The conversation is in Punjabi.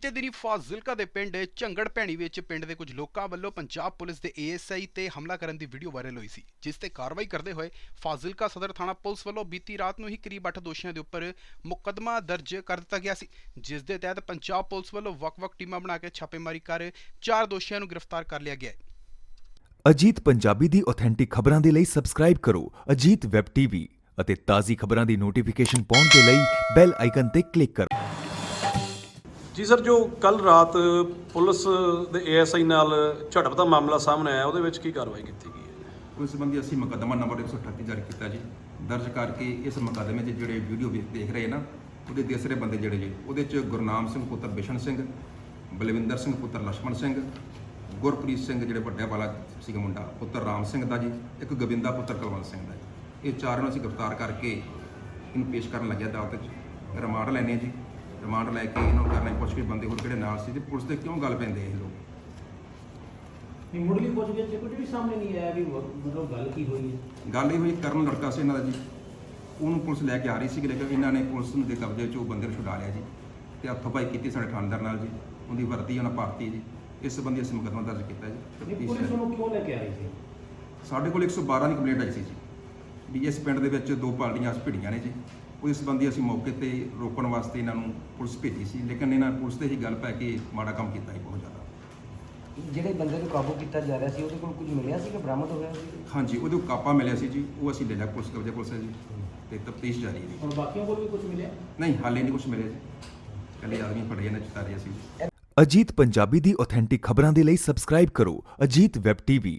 ਬੀਤੇ ਦਿਨੀ ਫਾਜ਼ਿਲਕਾ ਦੇ ਪਿੰਡ ਝੰਗੜ ਭੈਣੀ ਵਿੱਚ ਪਿੰਡ ਦੇ ਕੁਝ ਲੋਕਾਂ ਵੱਲੋਂ ਪੰਜਾਬ ਪੁਲਿਸ ਦੇ ਏਐਸਆਈ ਤੇ ਹਮਲਾ ਕਰਨ ਦੀ ਵੀਡੀਓ ਵਾਇਰਲ ਹੋਈ ਸੀ, ਜਿਸ ਤੇ ਕਾਰਵਾਈ ਕਰਦੇ ਹੋਏ ਫਾਜ਼ਿਲਕਾ ਸਦਰ ਥਾਣਾ ਪੁਲਿਸ ਵੱਲੋਂ ਬੀਤੀ ਰਾਤ ਨੂੰ ਹੀ ਕਰੀਬ 8 ਦੋਸ਼ੀਆਂ ਦੇ ਉੱਪਰ ਮੁਕੱਦਮਾ ਦਰਜ ਕਰ ਦਿੱਤਾ ਗਿਆ ਸੀ, ਜਿਸ ਦੇ ਤਹਿਤ ਪੰਜਾਬ ਪੁਲਿਸ ਵੱਲੋਂ ਵੱਖ-ਵੱਖ ਟੀਮਾਂ ਬਣਾ ਕੇ ਛਾਪੇਮਾਰੀ ਕਰ ਚਾਰ ਦੋਸ਼ੀਆਂ ਨੂੰ ਗ੍ਰਿਫਤਾਰ ਕਰ ਲਿਆ ਗਿਆ ਹੈ। ਅਜੀਤ ਪੰਜਾਬੀ ਦੀ ਆਥੈਂਟਿਕ ਖਬਰਾਂ ਦੇ ਲਈ ਸਬਸਕ੍ਰਾਈਬ ਕਰੋ ਅਜੀਤ ਵੈਬ ਟੀਵੀ ਅਤੇ ਤਾਜ਼ੀ ਖਬਰਾਂ ਦੀ ਨੋਟੀਫਿਕੇਸ਼ਨ ਪਾਉਣ ਦੇ ਲਈ ਬੈਲ ਆਈਕਨ ਤੇ ਕਲਿੱਕ ਕਰੋ। ਜੀ ਸਰ, ਜੋ ਕੱਲ ਰਾਤ ਪੁਲਿਸ ਦੇ ਏਐਸਆਈ ਨਾਲ ਝੜਪ ਦਾ ਮਾਮਲਾ ਸਾਹਮਣੇ ਆਇਆ, ਉਹਦੇ ਵਿੱਚ ਕੀ ਕਾਰਵਾਈ ਕੀਤੀ ਗਈ ਹੈ? ਉਸ ਸੰਬੰਧੀ ਅਸੀਂ ਮੁਕੱਦਮਾ ਨੰਬਰ 138 ਜਾਰੀ ਕੀਤਾ ਜੀ। ਦਰਜ ਕਰਕੇ ਇਸ ਮੁਕੱਦਮੇ 'ਚ ਜਿਹੜੇ ਵੀਡੀਓ ਵੀ ਦੇਖ ਰਹੇ ਨਾ, ਉਹਦੇ ਤੀਸਰੇ ਬੰਦੇ ਜਿਹੜੇ ਜੀ, ਉਹਦੇ 'ਚ ਗੁਰਨਾਮ ਸਿੰਘ ਪੁੱਤਰ ਬਿਸ਼ਨ ਸਿੰਘ, ਬਲਵਿੰਦਰ ਸਿੰਘ ਪੁੱਤਰ ਲਛਮਣ ਸਿੰਘ, ਗੁਰਪ੍ਰੀਤ ਸਿੰਘ ਜਿਹੜੇ ਵੱਡੇ ਵਾਲਾ ਸੀਗਾ ਮੁੰਡਾ, ਪੁੱਤਰ ਰਾਮ ਸਿੰਘ ਦਾ ਜੀ, ਇੱਕ ਗੋਬਿੰਦਾ ਪੁੱਤਰ ਕੁਲਵੰਤ ਸਿੰਘ ਦਾ ਜੀ। ਇਹ ਚਾਰ ਨੂੰ ਅਸੀਂ ਗ੍ਰਿਫਤਾਰ ਕਰਕੇ ਇਹਨੂੰ ਪੇਸ਼ ਕਰਨ ਲੱਗਿਆ ਅਦਾਲਤ 'ਚ। ਰਿਮਾਂਡ ਲੈਣੇ ਜੀ। ਰਿਮਾਂਡ ਲੈ ਕੇ ਇਹਨਾਂ ਨੂੰ ਕਰਨਾ ਪੁੱਛ ਕੇ ਬੰਦੇ ਹੋਰ ਕਿਹੜੇ ਨਾਲ ਸੀ ਤੇ ਪੁਲਿਸ ਤੇ ਕਿਉਂ ਗੱਲ ਪੈਂਦੇ ਇਹ ਲੋਕ? ਨਹੀਂ ਮੁੱਢਲੀ ਪੁੱਛਗਿੱਛ 'ਚ ਕੁਝ ਵੀ ਸਾਹਮਣੇ ਨਹੀਂ ਆਇਆ ਵੀ ਵ- ਮਤਲਬ ਗੱਲ ਕੀ ਹੋਈ ਹੈ। ਗੱਲ ਇਹ ਹੋਈ ਕਰਨ ਲੜਕਾ ਸੀ ਇਹਨਾਂ ਦਾ ਜੀ। ਉਹਨੂੰ ਪੁਲਿਸ ਲੈ ਕੇ ਆ ਰਹੀ ਸੀ ਲੇਕਿਨ ਇਹਨਾਂ ਨੇ ਪੁਲਿਸ ਦੇ ਕਬਜ਼ੇ 'ਚੋਂ ਬੰਦੇ ਨੂੰ ਛੁਡਾ ਲਿਆ ਜੀ ਤੇ ਹੱਥੋਂ ਪਾਈ ਕੀਤੀ ਸਾਡੇ ਥਾਣੇਦਾਰ ਨਾਲ ਜੀ। ਉਹਦੀ ਵਰਦੀ ਉਹਨਾਂ ਭਾਰਤੀ ਜੀ। ਇਸ ਸੰਬੰਧੀ ਅਸੀਂ ਮੁਕੱਦਮਾ ਦਰਜ ਕੀਤਾ ਜੀ। ਨਹੀਂ ਤਫਤੀਸ਼ ਪੁਲਿਸ। ਉਹਨੂੰ ਕਿਉਂ ਲੈ ਕੇ ਆ ਰਹੀ ਸੀ? ਸਾਡੇ ਕੋਲ 112 ਦੀ ਕੰਪਲੇਂਟ ਆਈ ਸੀ ਜੀ। ਵੀ ਇਸ ਪਿੰਡ ਦੇ ਵਿੱਚ ਦੋ ਪਾਰਟੀਆਂ ਭਿੜੀਆਂ ਨੇ ਜੀ। ਉਸ ਸੰਬੰਧੀ ਅਸੀਂ ਮੌਕੇ ਤੇ ਰੋਕਣ ਵਾਸਤੇ ਇਹਨਾਂ ਨੂੰ ਪੁਲਿਸ ਭੇਜੀ ਸੀ ਲੇਕਿਨ ਇਹਨਾਂ ਪੁਲਿਸ ਤੇ ਹੀ ਗੱਲ ਪੈ ਕੇ ਮਾੜਾ ਕੰਮ ਕੀਤਾ ਜੀ ਬਹੁਤ ਜ਼ਿਆਦਾ। ਜਿਹੜੇ ਬੰਦੇ ਨੂੰ ਕਾਬੂ ਕੀਤਾ ਜਾ ਰਿਹਾ ਸੀ ਉਹਦੇ ਕੋਲ ਕੁਝ ਮਿਲਿਆ ਸੀ ਕਿ ਬਰਾਮਦ ਹੋਇਆ ਸੀ? ਹਾਂਜੀ ਉਹਦੇ ਕੋਲ ਕਾਪਾ ਮਿਲਿਆ ਸੀ ਜੀ ਉਹ ਅਸੀਂ ਲੈ ਲਿਆ ਪੁਲਿਸ ਕਬਜ਼ੇ ਪੁਲਿਸ ਹੈ ਜੀ ਤੇ ਤਫਤੀਸ਼ ਜਾਰੀ ਹੈ ਜੀ। ਹੁਣ ਬਾਕੀਆਂ ਕੋਲ ਵੀ ਕੁਝ ਮਿਲਿਆ? ਨਹੀਂ ਹਾਲੇ ਨਹੀਂ ਕੁਝ ਮਿਲਿਆ ਜੀ। ਕੱਲੇ ਆਦਮੀ ਫੜੇ ਨੇ ਚਤਾਰੇ ਅਸੀਂ ਅਜੀਤ ਪੰਜਾਬੀ ਦੀ ਆਥੈਂਟਿਕ ਖਬਰਾਂ ਦੇ ਲਈ ਸਬਸਕ੍ਰਾਈਬ ਕਰੋ ਅਜੀਤ ਵੈਬ ਟੀਵੀ